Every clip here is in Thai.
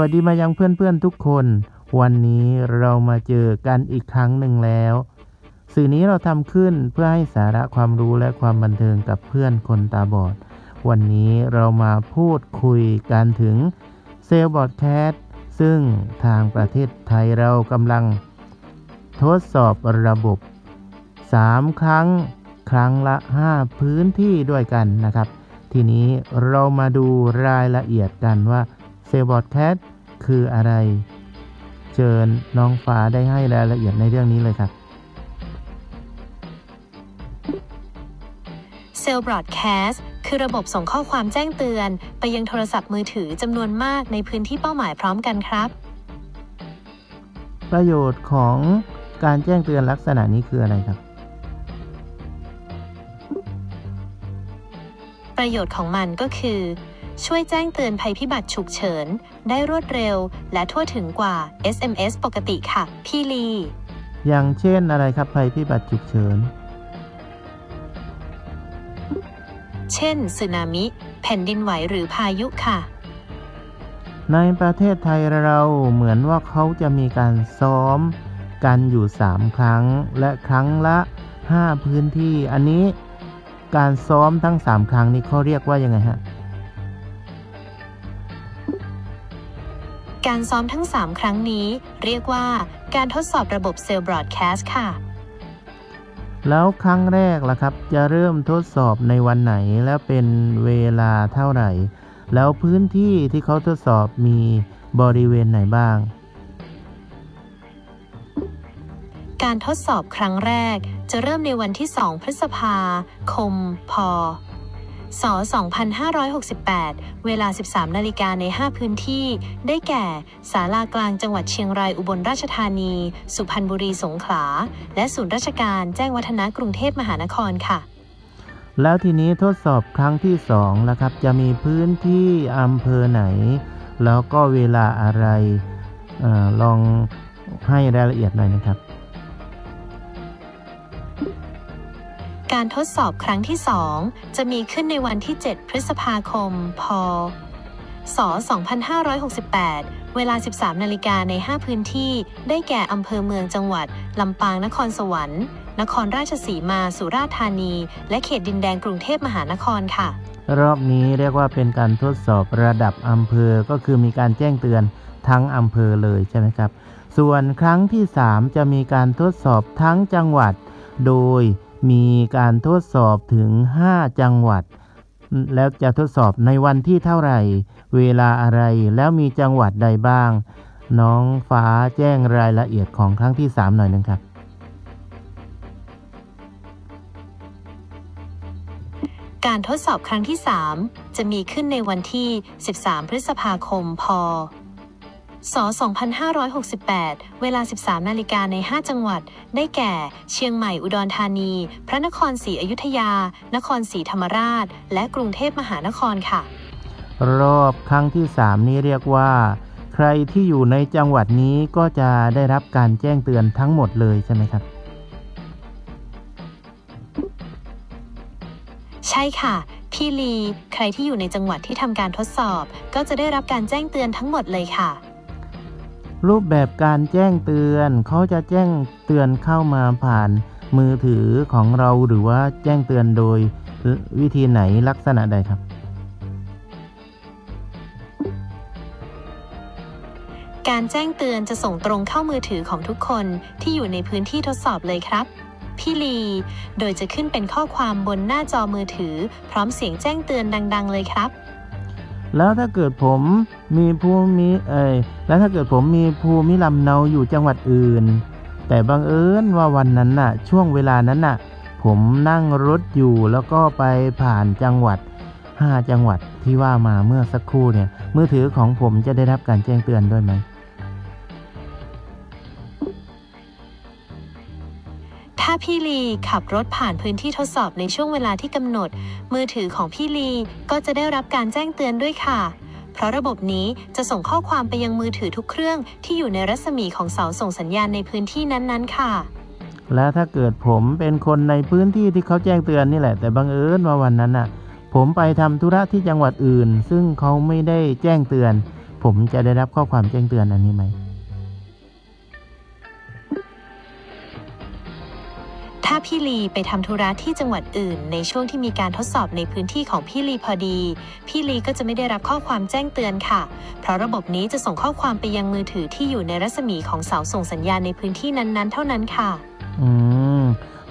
วัสดีมายังเพื่อนๆทุกคน วันนี้เรามาเจอกันอีกครั้งหนึ่งแล้ว สื่อนี้เราทำขึ้นเพื่อให้สาระความรู้และความบันเทิงกับเพื่อนคนตาบอด วันนี้เรามาพูดคุยกันถึงเซลล์บอร์ดแคสซึ่งทางประเทศไทยเรากำลัง ทดสอบระบบ 3 ครั้งครั้งละ 5 พื้นที่ด้วยกันนะครับ ทีนี้เรามาดูรายละเอียดกันว่า ลล์บอร์ดแคสต์คืออะไร เชิญน้องฟ้าได้ให้รายละเอียดในเรื่องนี้เลยครับเซลล์บรอดแคสต์คือระบบส่งข้อความแจ้งเตือน ไปยังโทรศัพท์มือถือจำนวนมากในพื้นที่เป้าหมายพร้อมกันครับ ประโยชน์ของการแจ้งเตือนลักษณะนี้คืออะไรครับ ประโยชน์ของมันก็คือ ช่วยแจ้งเตือนภัยพิบัติฉุกเฉิน ได้รวดเร็ว และทั่วถึงกว่า SMS ปกติค่ะ พี่ลี อย่างเช่นอะไรครับภัยพิบัติฉุกเฉิน เช่นสึนามิ แผ่นดินไหวหรือพายุค่ะ ในประเทศไทยเราเหมือนว่าเขาจะมีการซ้อมกันอยู่ 3 ครั้ง และครั้งละ 5 พื้นที่ อันนี้การซ้อมทั้ง 3 ครั้งนี้เขาเรียกว่ายังไงฮะ การซ้อมทั้ง 3 ครั้งนี้ เรียกว่าการทดสอบระบบเซลล์บรอดแคสต์ค่ะ แล้วครั้งแรกล่ะครับ จะเริ่มทดสอบในวันไหนและเป็นเวลาเท่าไหร่ แล้วพื้นที่ที่เขาทดสอบมีบริเวณไหนบ้าง การทดสอบครั้งแรกจะเริ่มในวันที่ 2 พฤษภาคม พ ศ2568 เวลา 13 นาฬิกาใน 5 พื้นที่ ได้แก่ ศาลากลางจังหวัดเชียงรายอุบลราชธานี สุพรรณบุรีสงขลา และศูนย์ราชการแจ้งวัฒนะกรุงเทพมหานครค่ะ แล้วทีนี้ทดสอบครั้งที่2แล้วครับ จะมีพื้นที่อำเภอไหน แล้วก็เวลาอะไรออลองให้รายละเอียดหน่อยนะครับ การทดสอบครั้งที่ 2 จะมีขึ้นในวันที่ 7 พฤษภาคม พศ 2568 เวลา 13 นาฬิกาใน 5 พื้นที่ ได้แก่อำเภอเมืองจังหวัด ลำปาง นครสวรรค์ นครราชสีมา สุราษฎร์ธานี และเขตดินแดงกรุงเทพมหานครค่ะ รอบนี้เรียกว่าเป็นการทดสอบระดับอำเภอ ก็คือมีการแจ้งเตือนทั้งอำเภอเลยใช่ไหมครับ ส่วนครั้งที่ 3 จะมีการทดสอบทั้งจังหวัด โดย มีการทดสอบถึง 5 จังหวัด แล้วจะทดสอบในวันที่เท่าไหร่ เวลาอะไรแล้วมีจังหวัดใดบ้าง น้องฟ้าแจ้งรายละเอียดของครั้งที่ 3 หน่อยหนึงครับ การทดสอบครั้งที่ 3 จะมีขึ้นในวันที่ 13 พฤษภาคม พ ศ2568 เวลา 13 นาฬิกาใน 5 จังหวัด ได้แก่ เชียงใหม่ อุดรธานี พระนครศรีอยุธยา นครศรีธรรมราช และกรุงเทพมหานครค่ะ รอบครั้งที่ 3 นี้เรียกว่า ใครที่อยู่ในจังหวัดนี้ก็จะได้รับการแจ้งเตือนทั้งหมดเลยใช่ไหมครับ ใช่ค่ะพี่ลี ใครที่อยู่ในจังหวัดที่ทำการทดสอบ ก็จะได้รับการแจ้งเตือนทั้งหมดเลยค่ะ รูปแบบการแจ้งเตือนเขาจะแจ้งเตือนเข้ามาผ่านมือถือของเราหรือว่าแจ้งเตือนโดยวิธีไหนลักษณะใดครับ การแจ้งเตือนจะส่งตรงเข้ามือถือของทุกคนที่อยู่ในพื้นที่ทดสอบเลยครับ พี่ลี โดยจะขึ้นเป็นข้อความบนหน้าจอมือถือ พร้อมเสียงแจ้งเตือนดัง ๆ เลยครับ แล้วถ้าเกิดผมมีภูมิเอ่ยแล้วถ้าเกิดผมมีภูมิลำเนาอยู่จังหวัดอื่น แต่บังเอิญว่าวันนั้นน่ะ ช่วงเวลานั้นน่ะ ผมนั่งรถอยู่แล้วก็ไปผ่านจังหวัด 5 จังหวัดที่ว่ามาเมื่อสักครู่เนี่ยมือถือของผมจะได้รับการแจ้งเตือนด้วยไหม พี่ลีขับรถผ่านพื้นที่ทดสอบในช่วงเวลาที่กำหนด มือถือของพี่ลีก็จะได้รับการแจ้งเตือนด้วยค่ะ เพราะระบบนี้จะส่งข้อความไปยังมือถือทุกเครื่องที่อยู่ในรัศมีของเสาส่งสัญญาณในพื้นที่นั้นๆ ค่ะ แล้วถ้าเกิดผมเป็นคนในพื้นที่ที่เขาแจ้งเตือนนี่แหละ แต่บังเอิญว่าวันนั้นน่ะ ผมไปทำธุระที่จังหวัดอื่น ซึ่งเขาไม่ได้แจ้งเตือนผผมจะได้รับข้อความแจ้งเตือนอันนี้ไหม ถ้าพี่ลีไปทำธุระที่จังหวัดอื่น ในช่วงที่มีการทดสอบในพื้นที่ของพี่ลีพอดี พี่ลีก็จะไม่ได้รับข้อความแจ้งเตือนค่ะ เพราะระบบนี้จะส่งข้อความไปยังมือถือที่อยู่ในรัศมีของเสาส่งสัญญาณในพื้นที่นั้นๆ เท่านั้นค่ะ อืม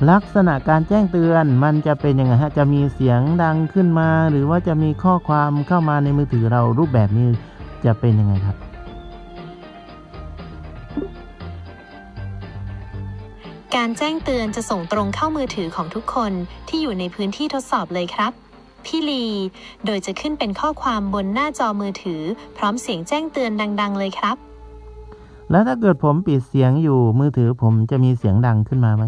ลักษณะการแจ้งเตือนมันจะเป็นยังไงฮะ จะมีเสียงดังขึ้นมา หรือว่าจะมีข้อความเข้ามาในมือถือเรารูปแบบนี้จะเป็นยังไงครับ การแจ้งเตือนจะส่งตรงเข้ามือถือของทุกคนที่อยู่ในพื้นที่ทดสอบเลยครับ พี่ลี โดยจะขึ้นเป็นข้อความบนหน้าจอมือถือ พร้อมเสียงแจ้งเตือนดัง ๆ เลยครับ แล้วถ้าเกิดผมปิดเสียงอยู่มือถือผมจะมีเสียงดังขึ้นมาไหม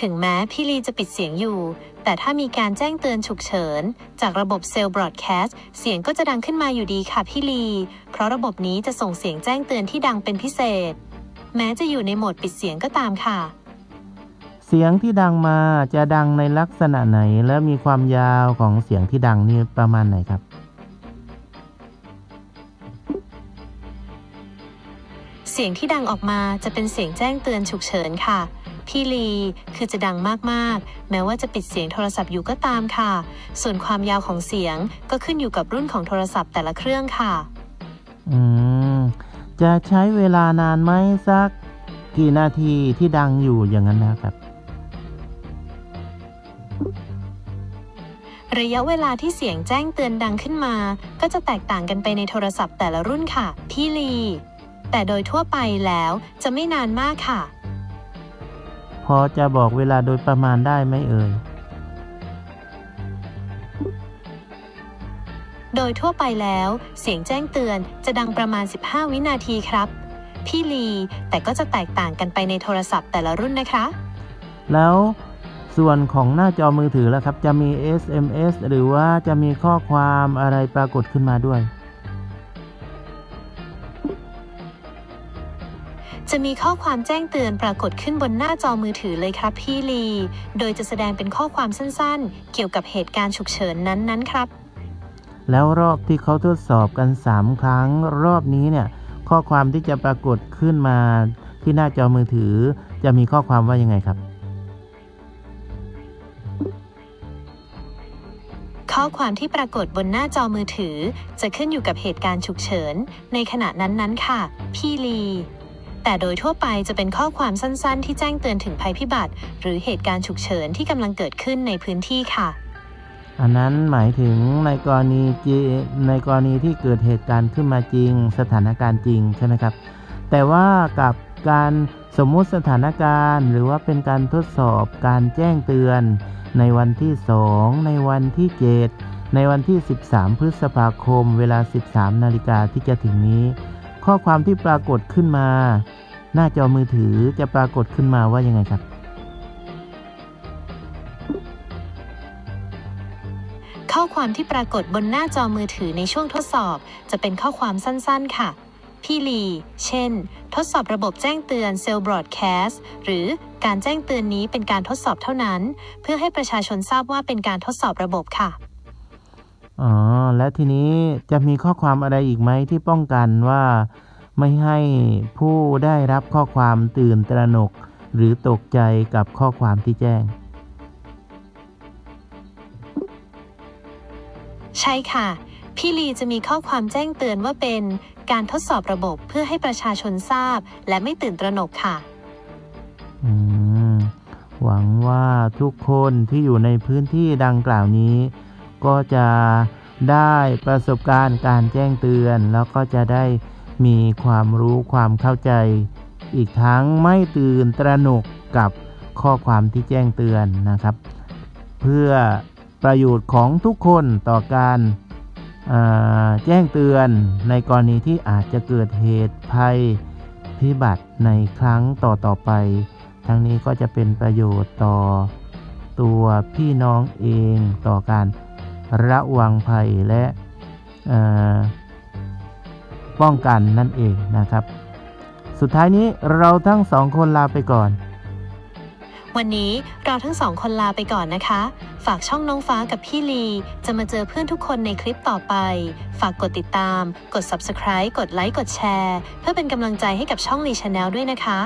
ถึงแม้พี่ลีจะปิดเสียงอยู่ แต่ถ้ามีการแจ้งเตือนฉุกเฉิน จากระบบเซลล์บรอดแคสต์เสียงก็จะดังขึ้นมาอยู่ดีค่ะพี่ลี เพราะระบบนี้จะส่งเสียงแจ้งเตือนที่ดังเป็นพิเศษ แม้จะอยู่ในโหมดปิดเสียงก็ตามค่ะ เสียงที่ดังมาจะดังในลักษณะไหน และมีความยาวของเสียงที่ดังนี่ประมาณไหนครับ เสียงที่ดังออกมาจะเป็นเสียงแจ้งเตือนฉุกเฉินค่ะ พี่ลี คือจะดังมากๆ แม้ว่าจะปิดเสียงโทรศัพท์อยู่ก็ตามค่ะ ส่วนความยาวของเสียงก็ขึ้นอยู่กับรุ่นของโทรศัพท์แต่ละเครื่องค่ะ อืม จะใช้เวลานานไหมสัก กี่นาทีที่ดังอยู่อย่างนั้นนะครับ ระยะเวลาที่เสียงแจ้งเตือนดังขึ้นมา ก็จะแตกต่างกันไปในโทรศัพท์แต่ละรุ่นค่ะ พี่ลี แต่โดยทั่วไปแล้วจะไม่นานมากค่ะพ อจะบอกเวลาโดยประมาณได้ไหมเอ่ย โดยทั่วไปแล้ว เสียงแจ้งเตือนจะดังประมาณ 15 วินาทีครับ พี่ลี แต่ก็จะแตกต่างกันไปในโทรศัพท์แต่ละรุ่นนะคะ แล้วส่วนของหน้าจอมือถือแล้วครับ จะมี SMS หรือว่าจะมีข้อความอะไรปรากฏขึ้นมาด้วย จะมีข้อความแจ้งเตือนปรากฏขึ้นบนหน้าจอมือถือเลยครับพี่ลี โดยจะแสดงเป็นข้อความสั้นๆ เกี่ยวกับเหตุการณ์ฉุกเฉินนั้นๆครับ แล้วรอบที่เขาทดสอบกัน 3 ครั้งรอบนี้เนี่ย ข้อความที่จะปรากฏขึ้นมาที่หน้าจอมือถือ จะมีข้อความว่ายังไงครับ ข้อความที่ปรากฏบนหน้าจอมือถือ จะขึ้นอยู่กับเหตุการณ์ฉุกเฉิน ในขณะนั้นๆค่ะ พี่ลี แต่โดยทั่วไปจะเป็นข้อความสั้นๆ ที่แจ้งเตือนถึงภัยพิบัติ หรือเหตุการณ์ฉุกเฉินที่กำลังเกิดขึ้นในพื้นที่ค่ะ อันนั้นหมายถึงในกรณีจีในกรณีที่เกิดเหตุการณ์ขึ้นมาจริง สถานการณ์จริงใช่ไหมครับ แต่ว่ากับการสมมุติสถานการณ์ หรือว่าเป็นการทดสอบการแจ้งเตือน ในวันที่ 2 ในวันที่ 7 ในวันที่ 13 พฤษภาคม เวลา 13 นาฬิกาที่จะถึงนี้ ข้อความที่ปรากฏขึ้นมา หน้าจอมือถือจะปรากฏขึ้นมาว่ายังไงครับ ข้อความที่ปรากฏบนหน้าจอมือถือในช่วงทดสอบ จะเป็นข้อความสั้นๆ ค่ะ พี่ลี เช่น ทดสอบระบบแจ้งเตือนเซลล์บรอดแคสต์หรือการแจ้งเตือนนี้เป็นการทดสอบเท่านั้น เพื่อให้ประชาชนทราบว่าเป็นการทดสอบระบบค่ะ อ๋อ และทีนี้จะมีข้อความอะไรอีกไหมที่ป้องกันว่า ไม่ให้ผู้ได้รับข้อความตื่นตระหนก หรือตกใจกับข้อความที่แจ้ง ใช่ค่ะ พี่ลีจะมีข้อความแจ้งเตือนว่าเป็นการทดสอบระบบเพื่อให้ประชาชนทราบ และไม่ตื่นตระหนกค่ะ อืม หวังว่าทุกคนที่อยู่ในพื้นที่ดังกล่าวนี้ ก็จะได้ประสบการณ์การแจ้งเตือน แล้วก็จะได้ มีความรู้ความเข้าใจ อีกทั้งไม่ตื่นตระหนกกับข้อความที่แจ้งเตือนนะครับ เพื่อประโยชน์ของทุกคนต่อการแจ้งเตือนในกรณีที่อาจจะเกิดเหตุภัยพิบัติในครั้งต่อๆไป ทั้งนี้ก็จะเป็นประโยชน์ต่อตัวพี่น้องเองต่อการระวังภัยและ ป้องกันนั่นเองนะครับ สุดท้ายนี้เราทั้งสองคนลาไปก่อน วันนี้เราทั้งสองคนลาไปก่อนนะคะ ฝากช่องน้องฟ้ากับพี่ลี จะมาเจอเพื่อนทุกคนในคลิปต่อไป ฝากกดติดตาม กด subscribe กดไลค์กดแชร์ เพื่อเป็นกำลังใจให้กับช่องลีชาแนลด้วยนะคะ